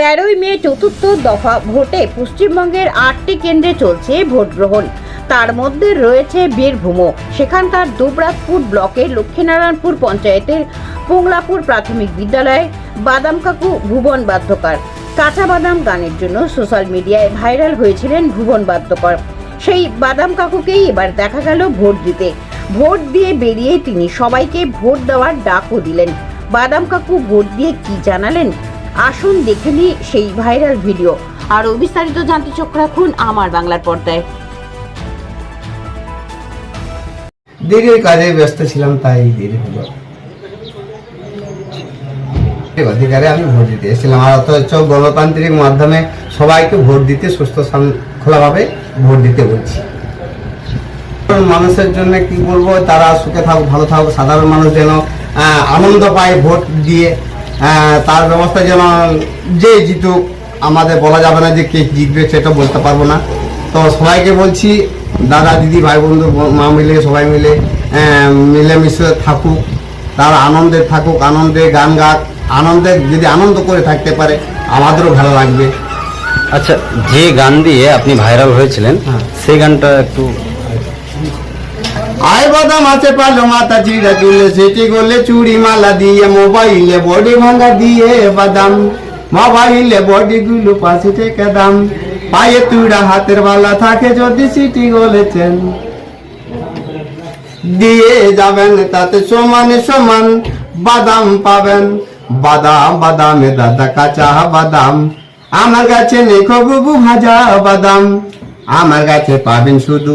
তেরোই মে চতুর্থ দফা ভোটে পশ্চিমবঙ্গের আটটি কেন্দ্রে চলছে ভোট গ্রহণ। তার মধ্যে রয়েছে বীরভূমও। সেখানকার দুবরাজপুর ব্লকের লক্ষ্মীনারায়ণপুর পঞ্চায়েতের পোংলাপুর প্রাথমিক বিদ্যালয়ে বাদাম কাকু ভুবন বাদ্যকর কাঁচা বাদাম গানের জন্য সোশ্যাল মিডিয়ায় ভাইরাল হয়েছিলেন ভুবন বাধ্যকর সেই বাদাম কাকুকেই এবার দেখা গেল ভোট দিতে। ভোট দিয়ে বেরিয়ে তিনি সবাইকে ভোট দেওয়ার ডাকও দিলেন। বাদাম কাকু ভোট দিয়ে কি জানালেন? আসুন দেখে নিই সেই ভাইরাল ভিডিও। আর বিস্তারিত জানতে চোখ রাখুন আমার বাংলার পর্দায়। দেরি কাজে ব্যস্ত ছিলাম, তাই দেরি হলো। অধিকারে আমি ভোট দিতে এসেছিলাম। আর অথচ গণতান্ত্রিক মাধ্যমে সবাইকে ভোট দিতে সুস্থ খোলাভাবে ভোট দিতে বলছি। মানুষের জন্য কি বলব, তারা সুখে থাকুক, ভালো থাকুক, সাধারণ মানুষ যেন আনন্দ পায় ভোট দিয়ে। তার ব্যবস্থা যেন যে জিতুক আমাদের বলা যাবে না যে কে জিতবে সেটা বলতে পারব না তো সবাইকে বলছি দাদা দিদি ভাই বন্ধু মা মিলে সবাই মিলে মিলেমিশে থাকুক তারা আনন্দে থাকুক আনন্দে গান গাক আনন্দে যদি আনন্দ করে থাকতে পারে আমাদেরও ভালো লাগবে আচ্ছা যে গান দিয়ে আপনি ভাইরাল হয়েছিলেন হ্যাঁ। সেই গানটা একটু আয় বাদাম আছে পালো মাথা চিড়া সেটি গলে চুড়ি মালা দিয়ে, মোবাইলে বডি ভাঙা দিয়ে বাদাম, মোবাইলে বডি গুলো পাশে থেকে দাম। পায়ে তুড়া হাতের বালা থাকে যদি সিটি গলেছেন দিয়ে যাবেন তাতে সমানে সমান বাদাম পাবেন। বাদাম, বাদামে দাদা কাঁচা বাদাম। আমার কাছে নেই খবু ভাজা বাদাম। আমার কাছে পাবেন শুধু